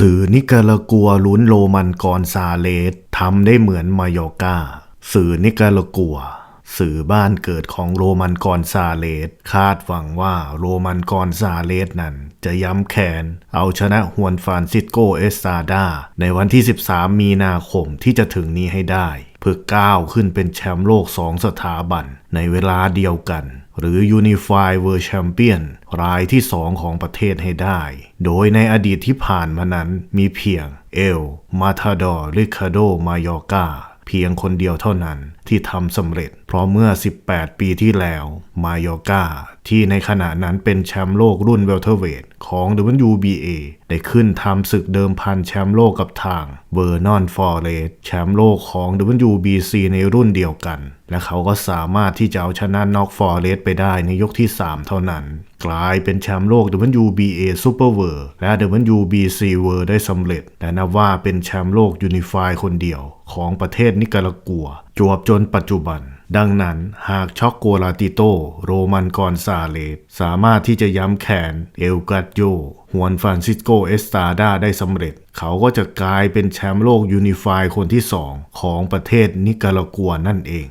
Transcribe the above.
สื่อนิการากัวลุ้นโรมันกอนซาเลสทำได้เหมือนมายอกาสื่อนิการากัว สื่อบ้านเกิดของโรมันกอนซาเลสคาดหวังว่าโรมันกอนซาเลสนั้น จะย้ำแขน เอาชนะฮวนฟานซิสโกเอสตาดา ในวันที่ 13 มีนาคมที่จะถึงนี้ให้ได้ เพื่อก้าวขึ้นเป็นแชมป์โลกสองสถาบันในเวลาเดียวกัน หรือ Unify World Champion รายที่สองของประเทศให้ได้ โดยในอดีตที่ผ่านมานั้นมีเพียงเอล มาทาดอร์ริคาโด มายอกาเพียงคนเดียวเท่านั้น ที่ทำสำเร็จ เพราะเมื่อ 18 ปีที่แล้ว มายอร์กาที่ในขณะนั้นเป็นแชมป์โลกรุ่นเวลเทอร์เวทของ WBA ได้ขึ้นทำศึกเดิมพันแชมป์โลกกับทางเวอร์นอนฟอร์เรสแชมป์โลกของ WBC ในรุ่นเดียวกัน และเขาก็สามารถที่จะเอาชนะน็อกฟอร์เรสไปได้ในยกที่ 3 เท่านั้น กลายเป็นแชมป์โลก WBA Super World และ WBC World ได้สำเร็จ และนับว่าเป็นแชมป์โลกยูนิฟายคนเดียวของประเทศนิการากัว จวบจนปัจจุบัน ดังนั้นหากช็อกโกลาติโต โรมันกอนซาเลสสามารถที่จะย้ำแขนเอลกัตโยฮวนฟรานซิสโกเอสตาดาได้สำเร็จ เขาก็จะกลายเป็นแชมป์โลกยูนิฟายคนที่สองของประเทศนิการากัวนั่นเอง